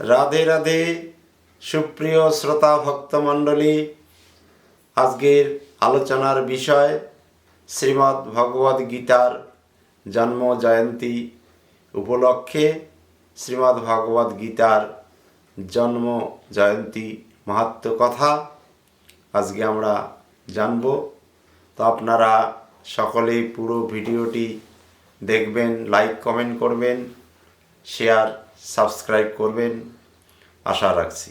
রাধে রাধে, সুপ্রিয় শ্রোতা ভক্তমণ্ডলী। আজকের আলোচনার বিষয় শ্রীমদ্ ভগবদ গীতার জন্ম জয়ন্তী উপলক্ষে শ্রীমদ্ ভগবদ গীতার জন্ম জয়ন্তী মাহাত্ম কথা আজকে আমরা জানব। তো আপনারা সকলেই পুরো ভিডিওটি দেখবেন, লাইক, কমেন্ট করবেন, শেয়ার সাবস্ক্রাইব করবেন, আশা রাখছি।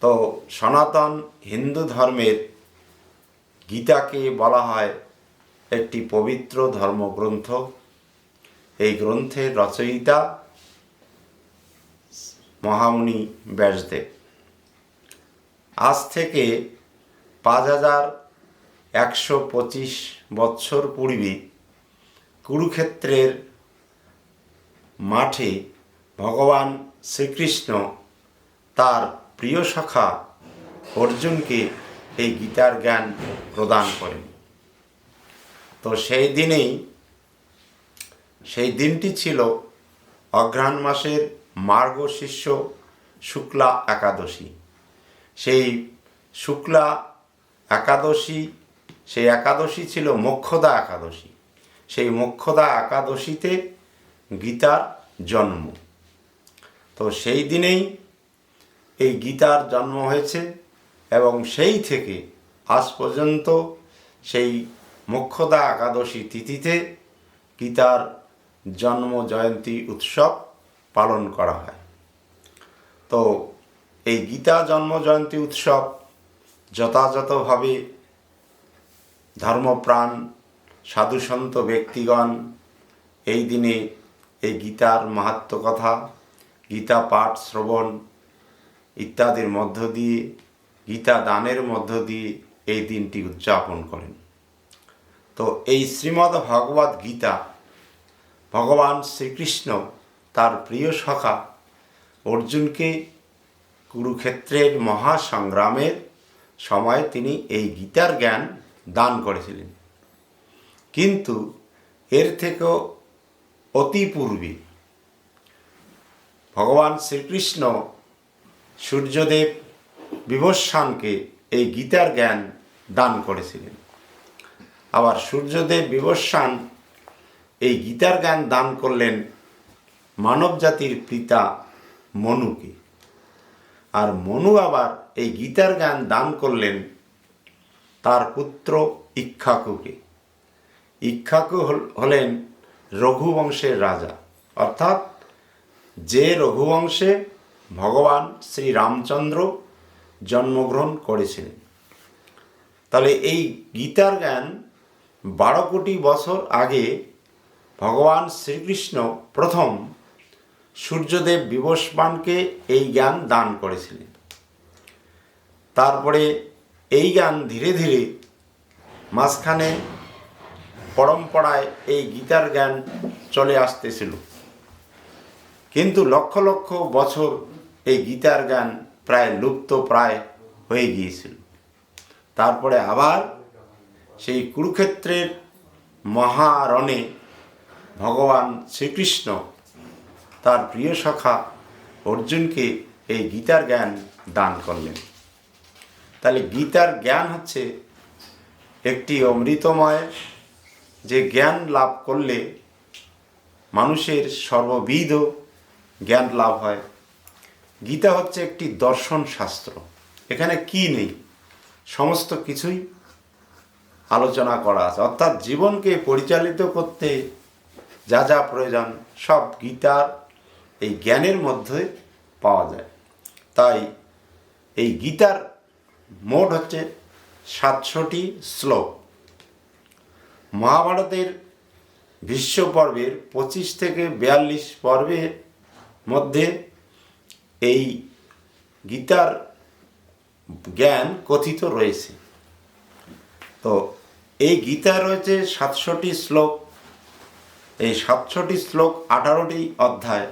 তো সনাতন হিন্দু ধর্মের গীতাকে বলা হয় একটি পবিত্র ধর্মগ্রন্থ। এই গ্রন্থের রচয়িতা মহামুনি ব্যাসদেব। আজ থেকে পাঁচ হাজার একশো পঁচিশ বৎসর পূর্বে কুরুক্ষেত্রের মাঠে ভগবান শ্রীকৃষ্ণ তার প্রিয় শাখা অর্জুনকে এই গীতার জ্ঞান প্রদান করেন। তো সেই দিনেই, সেই দিনটি ছিল অঘ্রাণ মাসের মার্গ শিষ্য শুক্লা একাদশী। সেই শুক্লা একাদশী, সেই একাদশী ছিল মোক্ষদা একাদশী। সেই মোক্ষদা একাদশীতে গীতার জন্ম। তো সেই দিনেই এই গীতার জন্ম হয়েছে এবং সেই থেকে আজ পর্যন্ত সেই মোক্ষদা একাদশী তিথিতে গীতার জন্ম জয়ন্তী উৎসব পালন করা হয়। তো এই গীতা জন্ম জয়ন্তী উৎসব যথাযথভাবে ধর্মপ্রাণ, সাধুসন্ত ব্যক্তিগণ এই দিনে এই গীতার মাহাত্ম কথা গীতা, পাঠ, শ্রবণ ইত্যাদির মধ্য দিয়ে, গীতা দানের মধ্য দিয়ে এই দিনটি উদযাপন করেন। তো এই শ্রীমদ্ ভগবদ গীতা ভগবান শ্রীকৃষ্ণ তার প্রিয় সখা অর্জুনকে কুরুক্ষেত্রের মহাসংগ্রামের সময় তিনি এই গীতার জ্ঞান দান করেছিলেন। কিন্তু এর থেকেও অতি পূর্বে ভগবান শ্রীকৃষ্ণ সূর্যদেব বিবস্বানকে এই গীতার জ্ঞান দান করেছিলেন। আবার সূর্যদেব বিবস্বান এই গীতার জ্ঞান দান করলেন মানব জাতির পিতা মনুকে। আর মনু আবার এই গীতার জ্ঞান দান করলেন তার পুত্র ইক্ষাকুকে। ইক্ষাকু হল- হলেন রঘুবংশের রাজা, অর্থাৎ যে রঘুবংশে ভগবান শ্রী রামচন্দ্র জন্মগ্রহণ করেছিলেন। তাহলে এই গীতার জ্ঞান বারো কোটি বছর আগে ভগবান শ্রীকৃষ্ণ প্রথম সূর্যদেব বিবস্বানকে এই জ্ঞান দান করেছিলেন। তারপরে এই জ্ঞান ধীরে ধীরে মাঝখানে পরম্পরায় এই গীতার জ্ঞান চলে আসতেছিল। কিন্তু লক্ষ লক্ষ বছর এই গীতার জ্ঞান প্রায় লুপ্ত প্রায় হয়ে গিয়েছিল। তারপরে আবার সেই কুরুক্ষেত্রের মহারণে ভগবান শ্রীকৃষ্ণ তার প্রিয় সখা অর্জুনকে এই গীতার জ্ঞান দান করলেন। তাহলে গীতার জ্ঞান হচ্ছে একটি অমৃতময় যে জ্ঞান লাভ করলে মানুষের সর্ববিধ জ্ঞান লাভ হয়। গীতা হচ্ছে একটি দর্শন শাস্ত্র। এখানে কি নেই? সমস্ত কিছুই আলোচনা করা আছে। অর্থাৎ জীবনকে পরিচালিত করতে যা যা প্রয়োজন, সব গীতার এই জ্ঞানের মধ্যে পাওয়া যায়। তাই এই গীতার মোট হচ্ছে সাতশোটি শ্লোক। মহাভারতের ভীষ্ম পর্বের পঁচিশ থেকে বিয়াল্লিশ পর্বের মধ্যে এই গীতার জ্ঞান কথিত রয়েছে। তো এই গীতা রয়েছে সাতশোটি শ্লোক। এই সাতশোটি শ্লোক আঠারোটি অধ্যায়।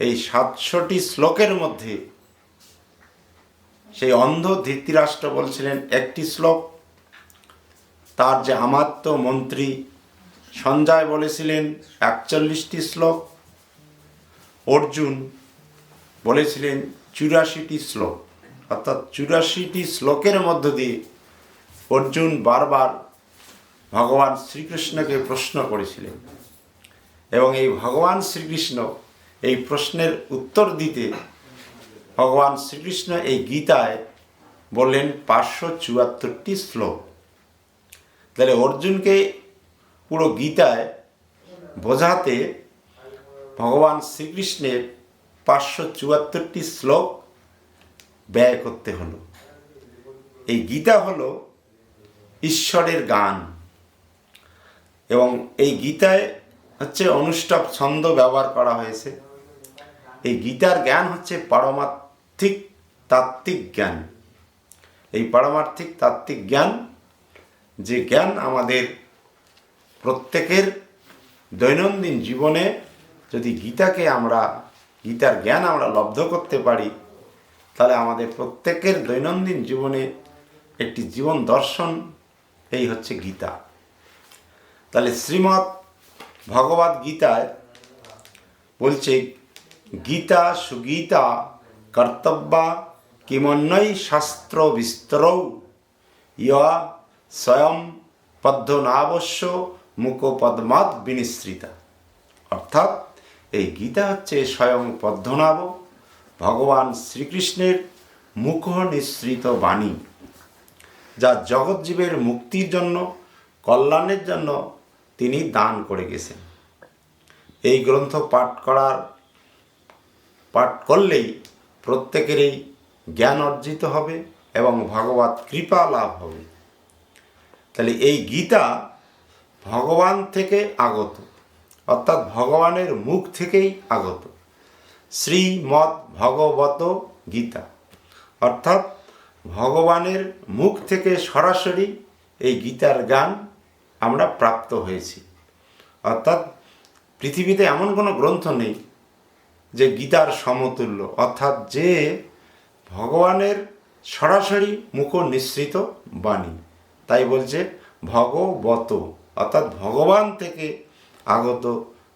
এই সাতশোটি শ্লোকের মধ্যে সেই অন্ধ ধৃতরাষ্ট্র বলছিলেন একটি শ্লোক। তার যে আমাত্য মন্ত্রী সঞ্জয় বলেছিলেন একচল্লিশটি শ্লোক। অর্জুন বলেছিলেন, চুরাশিটি শ্লোক। অর্থাৎ চুরাশিটি শ্লোকের মধ্য দিয়ে অর্জুন বারবার ভগবান শ্রীকৃষ্ণকে প্রশ্ন করেছিলেন এবং এই ভগবান শ্রীকৃষ্ণ এই প্রশ্নের উত্তর দিতে ভগবান শ্রীকৃষ্ণ এই গীতায় বললেন, পাঁচশো চুয়াত্তরটি শ্লোক। তাহলে অর্জুনকে পুরো গীতায় বোঝাতে ভগবান শ্রীকৃষ্ণের পাঁচশো চুয়াত্তরটি শ্লোক ব্যয় করতে হলো। এই গীতা হলো ঈশ্বরের গান। এবং এই গীতায় হচ্ছে অনুষ্ঠব ছন্দ ব্যবহার করা হয়েছে। এই গীতার জ্ঞান হচ্ছে পারমার্থিক তাত্ত্বিক জ্ঞান। এই পারমার্থিক তাত্ত্বিক জ্ঞান, যে জ্ঞান আমাদের প্রত্যেকের দৈনন্দিন জীবনে যদি গীতাকে আমরা, গীতার জ্ঞান আমরা লব্ধ করতে পারি, তাহলে আমাদের প্রত্যেকের দৈনন্দিন জীবনে একটি জীবন দর্শন, এই হচ্ছে গীতা। তাহলে শ্রীমৎ ভগবদ গীতায় বলছে, গীতা সুগীতা কর্তব্যা কিমন্যই শাস্ত্র বিস্তরৌ। ইয়া স্বয়ং পদ্মনাবস্য মুখপদ্মাৎ বিনিশ্রিতা অর্থাৎ এই গীতা হচ্ছে স্বয়ং পদ্মনাভ, ভগবান শ্রীকৃষ্ণের মুখ নিঃসৃত বাণী, যা জগৎজীবের মুক্তির জন্য, কল্যাণের জন্য তিনি দান করে গেছেন। এই গ্রন্থ পাঠ করার, পাঠ করলেই প্রত্যেকেরই জ্ঞান অর্জিত হবে এবং ভগবত কৃপা লাভ হবে। তাহলে এই গীতা ভগবান থেকে আগত। অর্থাৎ ভগবানের মুখ থেকেই আগত। শ্রীমৎ ভগবত গীতা। অর্থাৎ ভগবানের মুখ থেকে সরাসরি এই গীতার গান আমরা প্রাপ্ত হয়েছি। অর্থাৎ পৃথিবীতে এমন কোনো গ্রন্থ নেই যে গীতার সমতুল্য, অর্থাৎ যে ভগবানের সরাসরি মুখ নিঃসৃত বাণী। তাই বলছে ভগবত, অর্থাৎ ভগবান থেকে আগত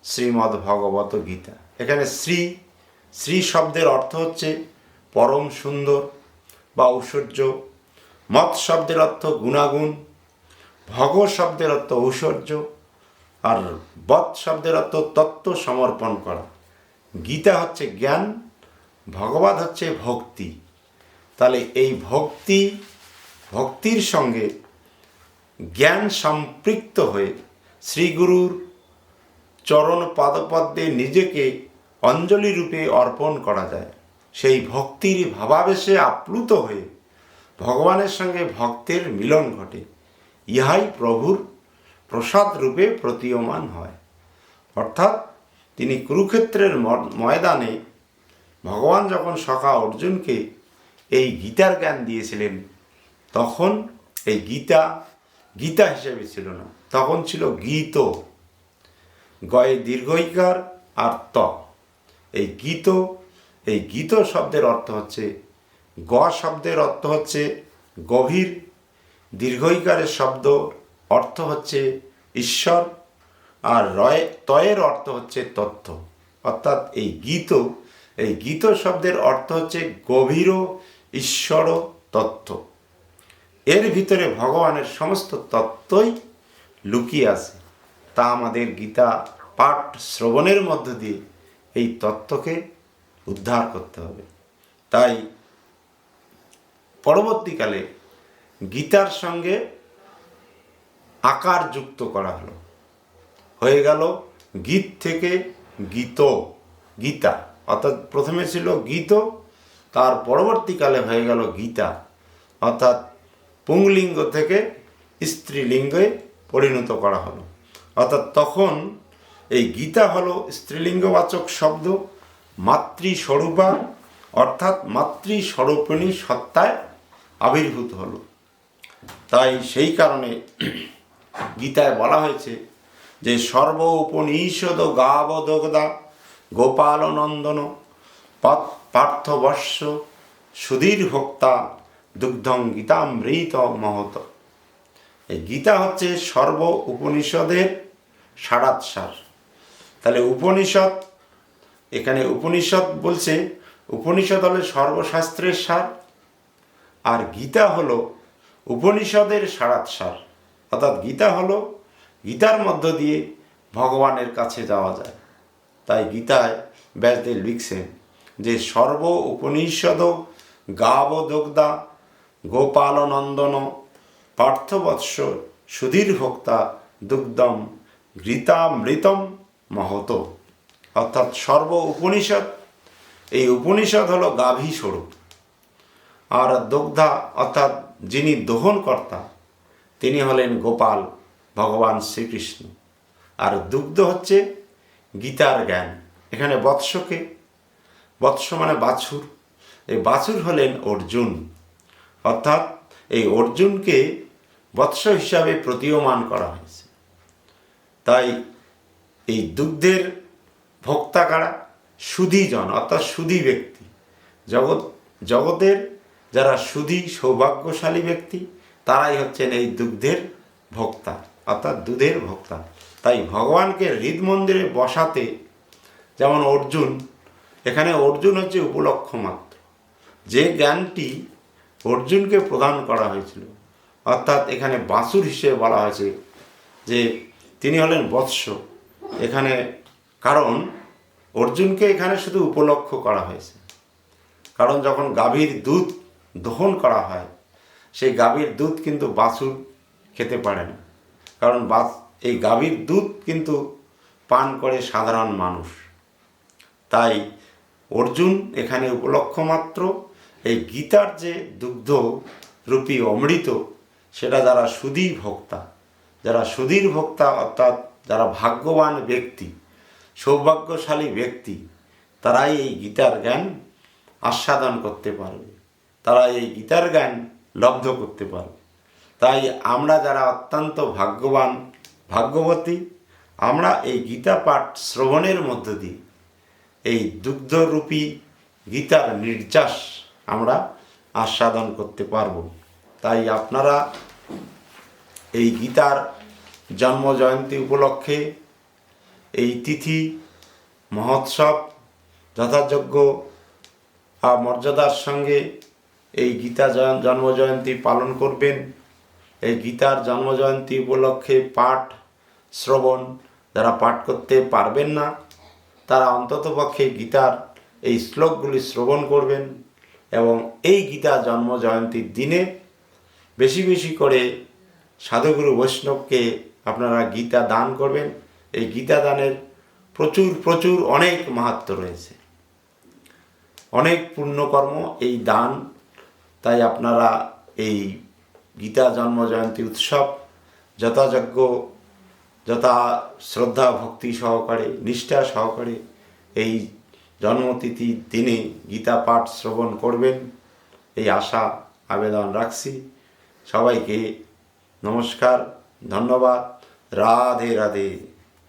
শ্রীমদ্ ভগবত গীতা এখানে শ্রী শ্রী শব্দের অর্থ হচ্ছে পরম সুন্দর বা ঐশ্বর্য মত শব্দের অর্থ গুণাগুণ, ভগ শব্দের অর্থ ঐশ্বর্য আর বৎ শব্দের অর্থ তত্ত্ব সমর্পণ করা। গীতা হচ্ছে জ্ঞান, ভগবান হচ্ছে ভক্তি। তাহলে এই ভক্তি, ভক্তির সঙ্গে জ্ঞান সম্পৃক্ত হয়ে শ্রীগুরুর চরণ পাদপদ্মে নিজেকে অঞ্জলি রূপে অর্পণ করা যায়। সেই ভক্তির ভাবাবেশে আপ্লুত হয়ে ভগবানের সঙ্গে ভক্তের মিলন ঘটে। ইহাই প্রভুর প্রসাদ রূপে প্রতীয়মান হয়। অর্থাৎ তিনি কুরুক্ষেত্রের ময়দানে ভগবান যখন সখা অর্জুনকে এই গীতার জ্ঞান দিয়েছিলেন, তখন এই গীতা গীতা হিসেবে ছিল না, তখন ছিল গীত। গয়ে দীর্ঘইকার আর ত। এই গীত এই গীত শব্দের অর্থ হচ্ছে, গ শব্দের অর্থ হচ্ছে গভীর। দীর্ঘইকারের শব্দ অর্থ হচ্ছে ঈশ্বর আর রয়, তয়ের অর্থ হচ্ছে তথ্য। অর্থাৎ এই গীত এই গীত শব্দের অর্থ হচ্ছে গভীর ঈশ্বর তত্ত্ব এর ভিতরে ভগবানের সমস্ত তত্ত্বই লুকিয়ে আছে। তা আমাদের গীতা পাঠ শ্রবণের মধ্য দিয়ে এই তত্ত্বকে উদ্ধার করতে হবে। তাই পরবর্তীকালে গীতার সঙ্গে আকার যুক্ত করা হলো। হয়ে গেল গীত থেকে গীত, গীতা। অর্থাৎ প্রথমে ছিল গীত, তার পরবর্তীকালে হয়ে গেল গীতা। অর্থাৎ পুংলিঙ্গ থেকে স্ত্রীলিঙ্গে পরিণত করা হলো। অর্থাৎ তখন এই গীতা হলো স্ত্রীলিঙ্গবাচক শব্দ, মাতৃস্বরূপা, অর্থাৎ মাতৃস্বরূপিণী সত্তায় আবির্ভূত হলো। তাই সেই কারণে গীতায় বলা হয়েছে যে সর্ব উপনিষদ গাবদগদা গোপাল নন্দন পার্থবর্ষ সুধীর ভোক্তা দুগ্ধং গীতামৃত মহত। এই গীতা হচ্ছে সর্ব উপনিষদের সারাৎসার তাহলে উপনিষদ, এখানে উপনিষদ বলছে, উপনিষদ হলো সর্বশাস্ত্রের সার, আর গীতা হলো উপনিষদের সারাত সার। অর্থাৎ গীতা হলো গীতার মধ্য দিয়ে ভগবানের কাছে যাওয়া যায়। তাই গীতায় ব্যাসদেব লিখছেন যে, সর্ব উপনিষদ গাব দগ্ধা গোপালনন্দন পার্থবৎস সুধীর ভোক্তা দুগ্ধম ঘৃতামৃতম মহত। অর্থাৎ সর্ব উপনিষদ, এই উপনিষদ হলো গাভী স্বরূপ। আর দগ্ধা, অর্থাৎ যিনি দহনকর্তা, তিনি হলেন গোপাল ভগবান শ্রীকৃষ্ণ। আর দুগ্ধ হচ্ছে গীতার জ্ঞান। এখানে বৎসকে, বৎস মানে বাছুর। এই বাছুর হলেন অর্জুন। অর্থাৎ এই অর্জুনকে বৎস হিসাবে প্রতীয়মান করা হয়েছে। তাই এই দুগ্ধের ভোক্তা কারা? সুধীজন অর্থাৎ সুধী ব্যক্তি। জগৎ, জগতের যারা সুধী, সৌভাগ্যশালী ব্যক্তি, তারাই হচ্ছেন এই দুগ্ধের ভোক্তা, অর্থাৎ দুধের ভোক্তা। তাই ভগবানকে হৃদ মন্দিরে বসাতে যেমন অর্জুন, এখানে অর্জুন হচ্ছে উপলক্ষ মাত্র। যে জ্ঞানটি অর্জুনকে প্রদান করা হয়েছিল অর্থাৎ এখানে বাসুর হিসেবে বলা হয়েছে যে তিনি হলেন বৎস। এখানে কারণ অর্জুনকে এখানে শুধু উপলক্ষ করা হয়েছে। কারণ যখন গাভীর দুধ দহন করা হয়, সেই গাভীর দুধ কিন্তু বাছুর খেতে পারে না। কারণ বাস, এই গাভীর দুধ কিন্তু পান করে সাধারণ মানুষ। তাই অর্জুন এখানে উপলক্ষ মাত্র। এই গীতার যে দুগ্ধ রূপী অমৃত সেটা যারা সুধীর ভোক্তা, যারা সুধীর ভোক্তা অর্থাৎ যারা ভাগ্যবান ব্যক্তি, সৌভাগ্যশালী ব্যক্তি, তারাই এই গীতার জ্ঞান আস্বাদন করতে পারবে। তারা এই গীতার জ্ঞান লব্ধ করতে পারবে। তাই আমরা যারা অত্যন্ত ভাগ্যবান, ভাগ্যবতী, আমরা এই গীতা পাঠ শ্রবণের মধ্য দিয়ে, এই দুগ্ধরূপী গীতার নির্যাস আমরা আস্বাদন করতে পারব। তাই আপনারা এই গীতার জন্ম জয়ন্তী উপলক্ষে এই তিথি, মহোৎসব যথাযোগ্য মর্যাদার সঙ্গে এই গীতা জন্ম জয়ন্তী পালন করবেন। এই গীতার জন্ম জয়ন্তী উপলক্ষে পাঠ শ্রবণ যারা পাঠ করতে পারবেন না, তারা অন্ততপক্ষে গীতার এই শ্লোকগুলি শ্রবণ করবেন এবং এই গীতা জন্ম জয়ন্তীর দিনে বেশি বেশি করে সাধুগুরু বৈষ্ণবকে আপনারা গীতা দান করবেন। এই গীতা দানের প্রচুর প্রচুর অনেক মাহাত্ম রয়েছে। অনেক পুণ্যকর্ম এই দান, তাই আপনারা এই গীতা জন্ম জয়ন্তী উৎসব যথাযোগ্য যথা শ্রদ্ধা, ভক্তি সহকারে, নিষ্ঠা সহকারে এই জন্মতিথির দিনে গীতা পাঠ শ্রবণ করবেন। এই আশা, আবেদন রাখছি। সবাইকে নমস্কার ধন্যবাদ রাধে রাধে।